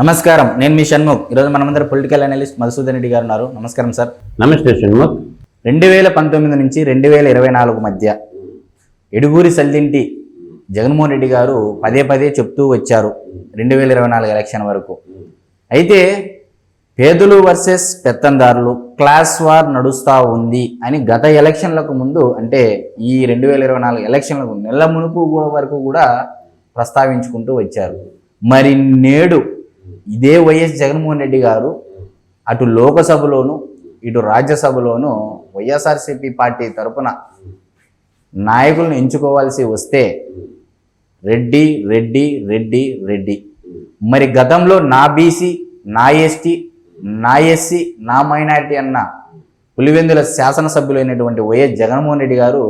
నమస్కారం. నేను మీ షణ్ముఖ్. ఈరోజు మనమందరం పొలిటికల్ అనలిస్ట్ మధుసూదన్ రెడ్డి గారు ఉన్నారు. నమస్కారం సార్. నమస్తే షణ్ముఖ్. రెండు వేల పంతొమ్మిది నుంచి రెండు వేల ఇరవై నాలుగు మధ్య ఎడుగూరి సల్లింటి జగన్మోహన్ రెడ్డి గారు పదే పదే చెప్తూ వచ్చారు రెండు వేల ఇరవై నాలుగు ఎలక్షన్ వరకు. అయితే పేదలు వర్సెస్ పెత్తందారులు క్లాస్ వార్ నడుస్తూ ఉంది అని గత ఎలక్షన్లకు ముందు అంటే ఈ రెండు వేల ఇరవై నాలుగు ఎలక్షన్లకు నెల మునుపు వరకు కూడా ప్రస్తావించుకుంటూ వచ్చారు. మరి నేడు ఇదే వైఎస్ జగన్మోహన్ రెడ్డి గారు అటు లోకసభలోను ఇటు రాజ్యసభలోను వైఎస్ఆర్సీపీ పార్టీ తరపున నాయకులను ఎంచుకోవాల్సి వస్తే రెడ్డి రెడ్డి రెడ్డి రెడ్డి. మరి గతంలో నా బీసీ నా ఎస్టీ నా ఎస్సీ నా మైనార్టీ అన్న పులివెందుల శాసనసభ్యులైనటువంటి వైఎస్ జగన్మోహన్ రెడ్డి గారు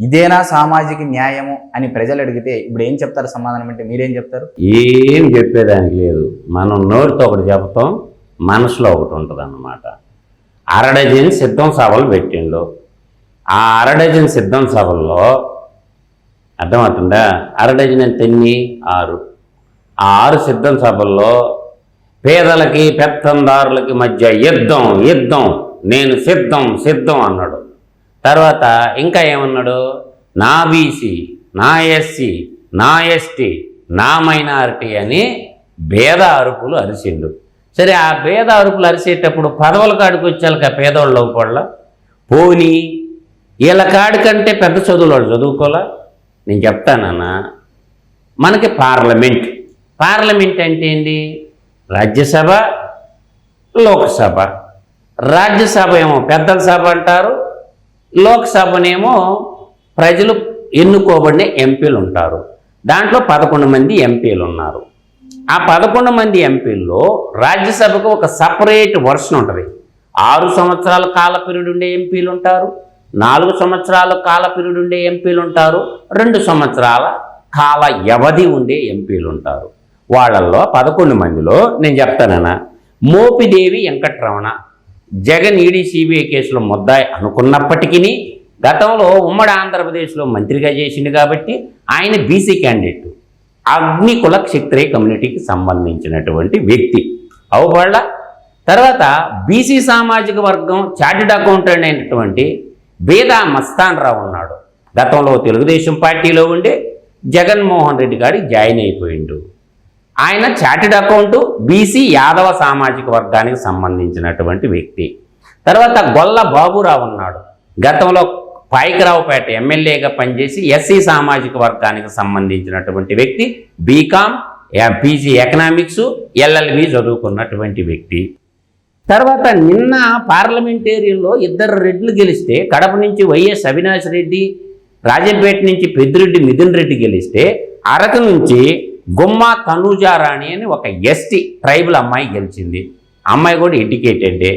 ఇదేనా సామాజిక న్యాయము అని ప్రజలు అడిగితే ఇప్పుడు ఏం చెప్తారు సమాధానం అంటే మీరేం చెప్తారు? ఏం చెప్పేదానికి లేదు. మనం నోటితో ఒకటి చెప్తాం మనసులో ఒకటి ఉంటుంది అన్నమాట అరడజన్ సిద్ధం సభలు పెట్టిండు. ఆ అరడజన్ సిద్ధం సభల్లో అర్థమవుతుందా? అరడజన్ ఎంత ఎన్ని? ఆరు. ఆ ఆరు సిద్ధం సభల్లో పేదలకి పెత్తందారులకి మధ్య యుద్ధం యుద్ధం. నేను సిద్ధం సిద్ధం అన్నాడు. తర్వాత ఇంకా ఏమన్నాడు? నా బీసీ నా ఎస్సీ నా ఎస్టీ నా మైనారిటీ అని భేద అరుపులు అరిసిండు సరే ఆ భేద అరుపులు అరిసేటప్పుడు పదవుల కాడికి వచ్చాక పేదవాళ్ళు అవ్వకూడలా పోనీ వీళ్ళ కాడికంటే పెద్ద చదువులు వాళ్ళు చదువుకోలే నేను చెప్తానన్నా మనకి పార్లమెంట్. పార్లమెంట్ అంటే ఏంటి రాజ్యసభ లోక్సభ. రాజ్యసభ ఏమో పెద్దల సభ అంటారు లోక్సభనేమో ప్రజలు ఎన్నుకోబడిన ఎంపీలు ఉంటారు దాంట్లో పదకొండు మంది ఎంపీలు ఉన్నారు ఆ పదకొండు మంది ఎంపీల్లో రాజ్యసభకు ఒక సపరేట్ వర్షన్ ఉంటుంది. ఆరు సంవత్సరాల కాల పీరియడ్ ఉండే ఎంపీలు ఉంటారు నాలుగు సంవత్సరాల కాల పీరియడ్ ఉండే ఎంపీలు ఉంటారు రెండు సంవత్సరాల కాల వ్యవధి ఉండే ఎంపీలు ఉంటారు వాళ్ళల్లో పదకొండు మందిలో నేను చెప్తానన్నా మోపిదేవి వెంకట్రమణ జగన్ ఈడీ సిబిఐ కేసులో ముద్దాయి అనుకున్నప్పటికీ గతంలో ఉమ్మడి ఆంధ్రప్రదేశ్లో మంత్రిగా చేసిండు కాబట్టి ఆయన బీసీ క్యాండిడేట్. అగ్నికుల క్షత్రియ కమ్యూనిటీకి సంబంధించినటువంటి వ్యక్తి. అవుపళ్ళ తర్వాత బీసీ సామాజిక వర్గం చార్టెడ్ అకౌంటెంట్ అయినటువంటి బేదా మస్తాన్ రావు ఉన్నాడు. గతంలో తెలుగుదేశం పార్టీలో ఉండి జగన్మోహన్ రెడ్డి గారి జాయిన్ అయిపోయిండు. ఆయన చార్టెడ్ అకౌంట్ బీసీ యాదవ సామాజిక వర్గానికి సంబంధించినటువంటి వ్యక్తి. తర్వాత గొల్ల బాబురావు ఉన్నాడు. గతంలో పాయికరావుపేట ఎమ్మెల్యేగా పనిచేసి ఎస్సీ సామాజిక వర్గానికి సంబంధించినటువంటి వ్యక్తి బీకామ్ పీజీ ఎకనామిక్స్ ఎల్ఎల్బి చదువుకున్నటువంటి వ్యక్తి. తర్వాత నిన్న పార్లమెంటేరియన్లో ఇద్దరు రెడ్లు గెలిస్తే కడప నుంచి వైఎస్ అవినాష్ రెడ్డి రాజంపేట నుంచి పెద్దిరెడ్డి మిథున్ రెడ్డి గెలిస్తే అరకు నుంచి గుమ్మ తనూజారాణి అని ఒక ఎస్టీ ట్రైబల్ అమ్మాయి గెలిచింది. అమ్మాయి కూడా ఎడ్యుకేటెడే.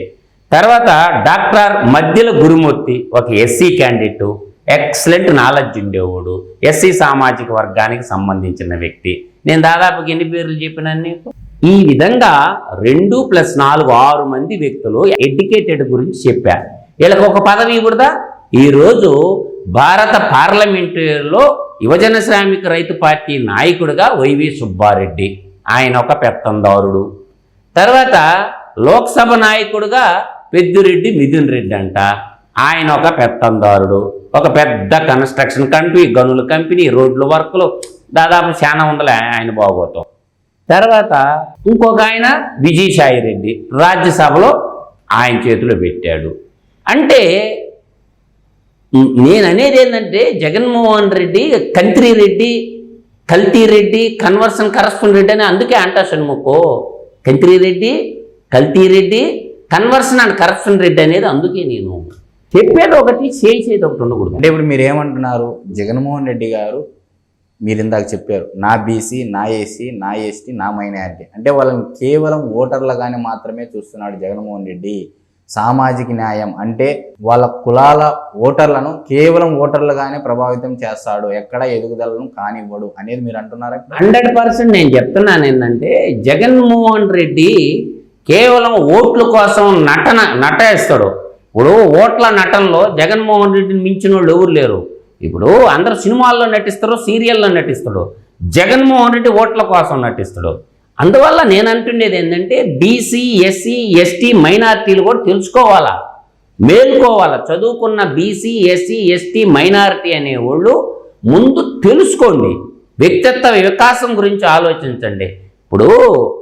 తర్వాత డాక్టర్ మధ్యల గురుమూర్తి ఒక ఎస్సీ క్యాండిడేట్ ఎక్సలెంట్ నాలెడ్జ్ ఉండేవాడు ఎస్సీ సామాజిక వర్గానికి సంబంధించిన వ్యక్తి. నేను దాదాపుకి ఎన్ని పేర్లు చెప్పినాను నీకు? ఈ విధంగా రెండు ప్లస్ నాలుగు ఆరు మంది వ్యక్తులు ఎడ్యుకేటెడ్ గురించి చెప్పారు. వీళ్ళకి ఒక పదవి ఇవ్వడదా ఈరోజు భారత పార్లమెంటులో యువజన శ్రామిక రైతు పార్టీ నాయకుడిగా వైవి సుబ్బారెడ్డి. ఆయన ఒక పెత్తందారుడు. తర్వాత లోక్సభ నాయకుడుగా పెద్దిరెడ్డి మిథున్ రెడ్డి అంట. ఆయన ఒక పెత్తందారుడు. ఒక పెద్ద కన్స్ట్రక్షన్ కంపెనీ గనుల కంపెనీ రోడ్ల వర్క్లు దాదాపు చాలా ఉండలే ఆయన బాగోతాం. తర్వాత ఇంకొక ఆయన విజయసాయి రెడ్డి. రాజ్యసభలో ఆయన చేతిలో పెట్టాడు. అంటే నేను అనేది ఏంటంటే జగన్మోహన్ రెడ్డి కంత్రి రెడ్డి కల్తీ రెడ్డి కన్వర్షన్ కరస్పన్ రెడ్డి అని అందుకే అంటా షణ్ముఖో కంత్రి రెడ్డి కల్తీ Reddy conversion and corruption Reddy అనేది అందుకే నేను చెప్పేది ఒకటి చేసేది ఒకటి ఉండకూడదు. అంటే ఇప్పుడు మీరు ఏమంటున్నారు జగన్మోహన్ రెడ్డి గారు మీరు ఇందాక చెప్పారు నా బీసీ నా ఏసీ నా ఎస్టీ నా మైనారిటీ. అంటే వాళ్ళని కేవలం ఓటర్లుగానే మాత్రమే చూస్తున్నాడు జగన్మోహన్ రెడ్డి. సామాజిక న్యాయం అంటే వాళ్ళ కులాల ఓటర్లను కేవలం ఓటర్లుగానే ప్రభావితం చేస్తాడు. ఎక్కడ ఎదుగుదలను కానివ్వడు అనేది మీరు అంటున్నారా హండ్రెడ్ పర్సెంట్ నేను చెప్తున్నాను ఏంటంటే జగన్మోహన్ రెడ్డి కేవలం ఓట్ల కోసం నటన నటేస్తాడు ఇప్పుడు ఓట్ల నటనలో జగన్మోహన్ రెడ్డిని మించిన వాళ్ళు ఎవరు లేరు. ఇప్పుడు అందరు సినిమాల్లో నటిస్తారు సీరియల్లో నటిస్తాడు. జగన్మోహన్ రెడ్డి ఓట్ల కోసం నటిస్తాడు. అందువల్ల నేను అంటుండేది ఏంటంటే బీసీ ఎస్సీ ఎస్టీ మైనారిటీలు కూడా తెలుసుకోవాలా? మేల్కోవాలా? చదువుకున్న బీసీ ఎస్సీ ఎస్టీ మైనారిటీ అనేవాళ్ళు ముందు తెలుసుకోండి. వ్యక్తిత్వ వికాసం గురించి ఆలోచించండి. ఇప్పుడు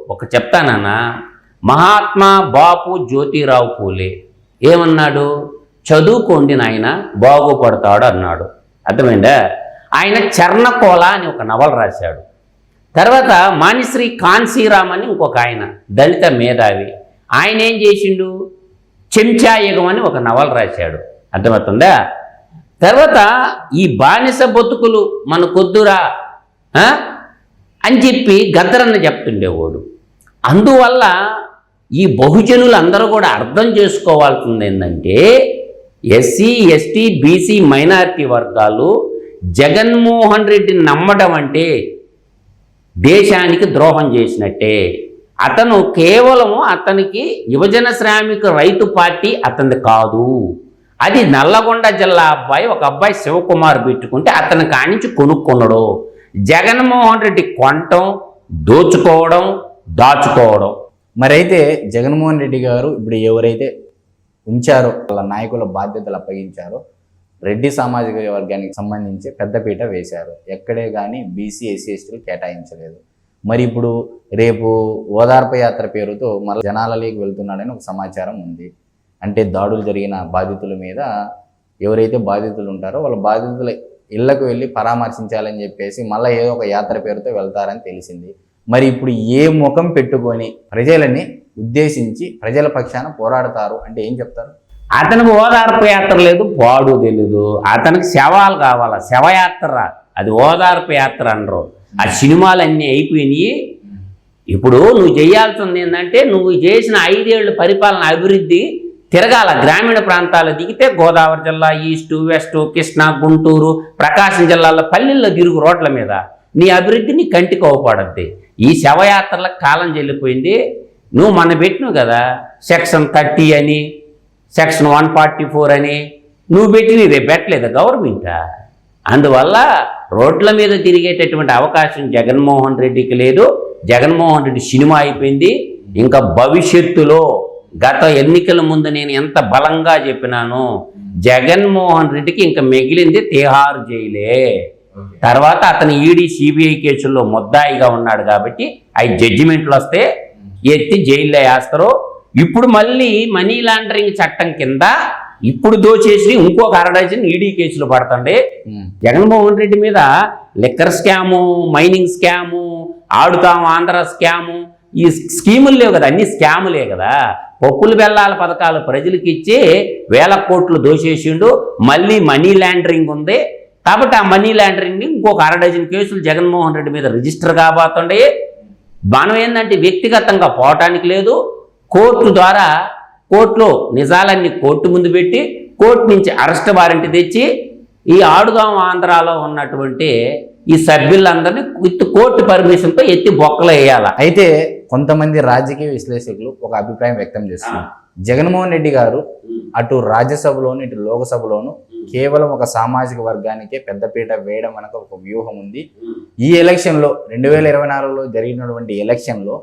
ఒక చెప్తానన్నా మహాత్మా బాపు జ్యోతిరావు పూలే. ఏమన్నాడు? చదువుకోండి నాయన బాగుపడతాడు అన్నాడు అర్థమైందా? ఆయన చర్ణకోల అని ఒక నవల రాశాడు. తర్వాత మానిశ్రీ కాన్సీరామ్ అని ఇంకొక ఆయన దళిత మేధావి. ఆయన ఏం చేసిండు చెంచాయుగం అని ఒక నవల రాశాడు. అర్థమవుతుందా? తర్వాత ఈ బానిస బతుకులు మన కొద్దురా అని చెప్పి గద్దరన్న చెప్తుండేవాడు. అందువల్ల ఈ బహుజనులు అందరూ కూడా అర్థం చేసుకోవాల్సింది ఏంటంటే ఎస్సీ ఎస్టీ బీసీ మైనారిటీ వర్గాలు జగన్మోహన్ రెడ్డిని నమ్మడం అంటే దేశానికి ద్రోహం చేసినట్టే. అతను కేవలము అతనికి యువజన శ్రామిక రైతు పార్టీ అతనిది కాదు. అది నల్లగొండ జిల్లా అబ్బాయి ఒక అబ్బాయి శివకుమార్ పెట్టుకుంటే అతని కానించి కొనుక్కున్నాడు. జగన్మోహన్ రెడ్డి కొనటం దోచుకోవడం దాచుకోవడం. మరైతే జగన్మోహన్ రెడ్డి గారు ఇప్పుడు ఎవరైతే ఉంచారో వాళ్ళ నాయకుల బాధ్యతలు అప్పగించారో రెడ్డి సామాజిక వర్గానికి సంబంధించి పెద్దపీట వేశారు. ఎక్కడే కానీ బీసీ ఎస్సీ ఎస్టీలు కేటాయించలేదు. మరి ఇప్పుడు రేపు ఓదార్ప యాత్ర పేరుతో మళ్ళీ జనాలలోకి వెళ్తున్నాడని ఒక సమాచారం ఉంది. అంటే దాడులు జరిగిన బాధితుల మీద ఎవరైతే బాధితులు ఉంటారో వాళ్ళ బాధితుల ఇళ్ళకు వెళ్ళి పరామర్శించాలని చెప్పేసి మళ్ళీ ఏదో ఒక యాత్ర పేరుతో వెళ్తారని తెలిసింది. మరి ఇప్పుడు ఏ ముఖం పెట్టుకొని ప్రజలని ఉద్దేశించి ప్రజల పక్షాన పోరాడతారు అంటే ఏం చెప్తారు? అతనికి ఓదార్పు యాత్ర లేదు పాడు తెలీదు. అతనికి శవాలు కావాలా? శవయాత్ర అది ఓదార్పు యాత్ర అనరు. ఆ సినిమాలు అన్నీ అయిపోయినాయి. ఇప్పుడు నువ్వు చేయాల్సింది ఏంటంటే నువ్వు చేసిన ఐదేళ్ళు పరిపాలన అభివృద్ధి తిరగాల. గ్రామీణ ప్రాంతాలు దిగితే గోదావరి జిల్లా ఈస్టు వెస్ట్ కృష్ణా గుంటూరు ప్రకాశం జిల్లాలో పల్లెల్లో తిరుగు రోడ్ల మీద. నీ అభివృద్ధి నీ కంటికి అవపడద్ది. ఈ శవయాత్రలకు కాలం చెల్లిపోయింది. నువ్వు మన పెట్టినావు కదా సెక్షన్ థర్టీ అని. సెక్షన్ వన్ ఫార్టీ ఫోర్ అని నువ్వు పెట్టినవి రేపు పెట్టలేదు గవర్నమెంటా? అందువల్ల రోడ్ల మీద తిరిగేటటువంటి అవకాశం జగన్మోహన్ రెడ్డికి లేదు. జగన్మోహన్ రెడ్డి సినిమా అయిపోయింది. ఇంకా భవిష్యత్తులో గత ఎన్నికల ముందు నేను ఎంత బలంగా చెప్పినాను జగన్మోహన్ రెడ్డికి ఇంకా మిగిలింది తిహారు జైలే. తర్వాత అతను ఈడీ సిబిఐ కేసుల్లో ముద్దాయిగా ఉన్నాడు కాబట్టి అవి జడ్జిమెంట్లు వస్తే ఎత్తి జైల్లో వేస్తారు. ఇప్పుడు మళ్ళీ మనీ లాండరింగ్ చట్టం కింద ఇప్పుడు దోచేసి ఇంకొక అరడజన్ ఈడీ కేసులు పడుతుండే. జగన్మోహన్ రెడ్డి మీద లిక్కర్ స్కాము మైనింగ్ స్కాము ఆడుతాం ఆంధ్ర స్కాము ఈ స్కీములు లేవు కదా అన్ని స్కాములే కదా. పప్పులు బెల్లాల పథకాలు ప్రజలకు ఇచ్చి వేల కోట్లు దోషేసిండు మళ్ళీ మనీ లాండరింగ్ ఉంది. కాబట్టి ఆ మనీ లాండరింగ్ ఇంకొక అర డజన్ కేసులు జగన్మోహన్ రెడ్డి మీద రిజిస్టర్ కాబోతుండే. మనం ఏంటంటే వ్యక్తిగతంగా పోవటానికి లేదు కోర్టు ద్వారా కోర్టులో నిజాలన్నీ కోర్టు ముందు పెట్టి కోర్టు నుంచి అరెస్ట్ వారెంట్ తెచ్చి ఈ ఆడుదాం ఆంధ్రాలో ఉన్నటువంటి ఈ సభ్యులందరినీ విత్ కోర్టు పర్మిషన్తో ఎత్తి బొక్కలు వేయాల. అయితే కొంతమంది రాజకీయ విశ్లేషకులు ఒక అభిప్రాయం వ్యక్తం చేస్తున్నారు. జగన్మోహన్ రెడ్డి గారు అటు రాజ్యసభలోను ఇటు లోకసభలోను కేవలం ఒక సామాజిక వర్గానికే పెద్దపీట వేయడం వెనక ఒక వ్యూహం ఉంది. ఈ ఎలక్షన్లో రెండు వేల ఇరవై నాలుగులో జరిగినటువంటి ఎలక్షన్లో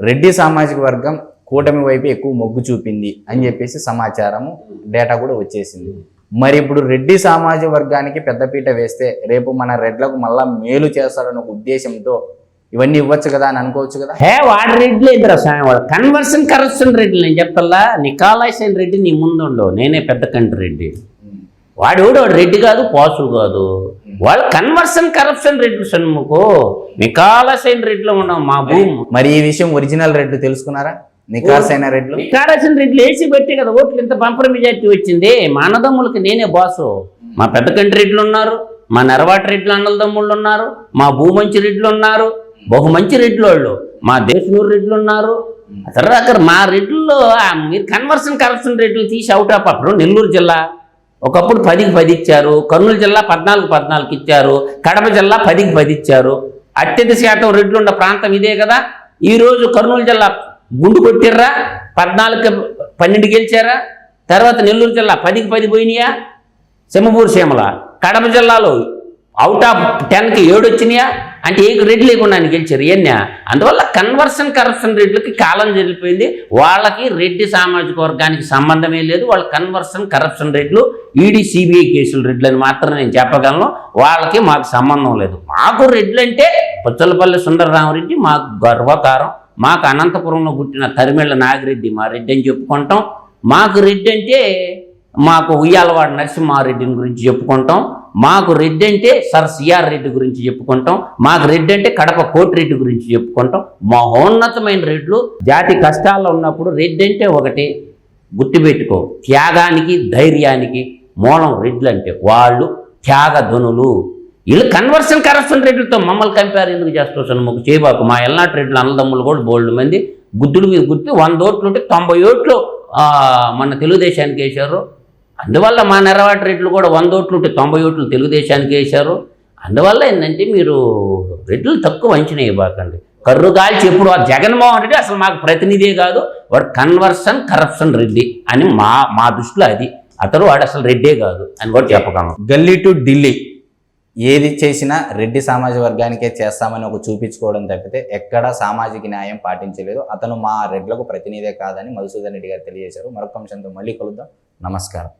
రెడ్డి సామాజిక వర్గం కూటమి వైపు ఎక్కువ మొగ్గు చూపింది అని చెప్పేసి సమాచారము డేటా కూడా వచ్చేసింది. మరి ఇప్పుడు రెడ్డి సామాజిక వర్గానికి పెద్దపీట వేస్తే రేపు మన రెడ్లకు మళ్ళా మేలు చేస్తాడన్న ఒక ఉద్దేశంతో ఇవన్నీ ఇవ్వచ్చు కదా అని అనుకోవచ్చు కదా? హే వాడి రెడ్లు ఇద్దరు స్వామి వాడు కన్వర్షన్ కరప్షన్ రెడ్డి నేను చెప్తల్లా నికాలాసైన రెడ్డి నీ ముందుండవు నేనే పెద్ద కంటి రెడ్డి. వాడు ఎవడు? వాడు రెడ్డి కాదు పాసు కాదు. వాళ్ళు కన్వర్షన్ కరప్షన్ రెడ్లు సన్ముకు నికాలసైన రెడ్లు ఉన్నాం మా భూమి. మరి ఈ విషయం ఒరిజినల్ రెడ్లు తెలుసుకున్నారా? నికార్స్ అయిన రెడ్లు? నికాలసిన రెడ్లు వేసి పెట్టి కదా ఓట్లు ఇంత బంపర్ మెజార్టీ వచ్చింది. మా అన్నదమ్ములకి నేనే బాసు. మా పెద్ద కంటి రెడ్లు ఉన్నారు మా నెరవాటి రెడ్లు అన్నదమ్ముళ్ళు ఉన్నారు మా భూమంచి రెడ్లు ఉన్నారు బహు మంచి రెడ్లు వాళ్ళు మా దేశనూరు రెడ్లు ఉన్నారు. తర్వాత అక్కడ మా రెడ్లలో మీరు కన్వర్షన్ కరప్షన్ రెడ్లు తీసి అవుట్ ఆఫ్ అప్పుడు నెల్లూరు జిల్లా ఒకప్పుడు పదికి పది ఇచ్చారు కర్నూలు జిల్లా పద్నాలుగు పద్నాలుగు ఇచ్చారు కడప జిల్లా పదికి పది ఇచ్చారు. అత్యధిక శాతం రెడ్లు ఉన్న ప్రాంతం ఇదే కదా. ఈరోజు కర్నూలు జిల్లా గుండు కొట్టిర్రా? పద్నాలుగు పన్నెండు గెలిచారా? తర్వాత నెల్లూరు జిల్లా పదికి పది పోయినాయా? సింహపూర్ సీమల. కడప జిల్లాలో అవుట్ ఆఫ్ టెన్కి ఏడు వచ్చినాయా? అంటే ఏ రెడ్ లేకుండా ఆయన గెలిచారు ఇవన్నీ అందువల్ల కన్వర్షన్ కరప్షన్ రెడ్లకి కాలం జరిగిపోయింది. వాళ్ళకి రెడ్డి సామాజిక వర్గానికి సంబంధమే లేదు. వాళ్ళ కన్వర్షన్ కరప్షన్ రెడ్లు ఈడీ సిబిఐ కేసులు రెడ్లు అని మాత్రం నేను చెప్పగలను. వాళ్ళకి మాకు సంబంధం లేదు. మాకు రెడ్లు అంటే పుచ్చలపల్లి సుందరరామరెడ్డి మాకు గర్వకారం. మాకు అనంతపురంలో పుట్టిన తరిమెళ్ళ నాగిరెడ్డి మా రెడ్డి అని చెప్పుకుంటాం. మాకు రెడ్డి అంటే మాకు ఉయ్యాలవాడ నరసింహారెడ్డిని గురించి చెప్పుకుంటాం. మాకు రెడ్డి అంటే సర్ సిఆర్ రెడ్డి గురించి చెప్పుకుంటాం. మాకు రెడ్డి అంటే కడప కోటిరెడ్డి గురించి చెప్పుకుంటాం. మహోన్నతమైన రెడ్లు జాతి కష్టాల్లో ఉన్నప్పుడు రెడ్డి అంటే ఒకటి గుర్తుపెట్టుకో త్యాగానికి ధైర్యానికి మూలం రెడ్లు అంటే వాళ్ళు త్యాగధనులు. వీళ్ళు కన్వర్షన్ కరప్షన్ రేట్లతో మమ్మల్ని కంపేర్. ఎందుకు చేస్తావు మాకు చేయబాకు మా ఎల్నాటి రేట్లు అన్నదమ్ములు కూడా బోల్డ్ మంది. గుద్దుడు మీద గుర్తి వంద ఓట్లు ఉంటే తొంభై ఓట్లు మన తెలుగుదేశానికి వేశారు. అందువల్ల మా నెరవాటి రేట్లు కూడా వంద ఓట్లు ఉంటే తొంభై ఓట్లు తెలుగుదేశానికి వేశారు. అందువల్ల ఏంటంటే మీరు రెడ్లు తక్కువ అంచనా ఇవ్వకండి కర్రు కాల్చి ఎప్పుడు ఆ జగన్మోహన్ రెడ్డి అసలు మాకు ప్రతినిధే కాదు. వాడు కన్వర్షన్ కరప్షన్ రెడ్డి అని మా మా దృష్టిలో అది. అతడు వాడు అసలు రెడ్డే కాదు అని కూడా చెప్పగలను. గల్లీ టు ఢిల్లీ. ఏది చేసినా రెడ్డి సామాజిక వర్గానికే చేస్తామని ఒక చూపించుకోవడం తప్పితే ఎక్కడా సామాజిక న్యాయం పాటించలేదు. అతను మా రెడ్లకు ప్రతినిధే కాదని మధుసూదన్ రెడ్డి గారు తెలియజేశారు. మరొక అంశంతో మళ్ళీ కలుద్దాం. నమస్కారం.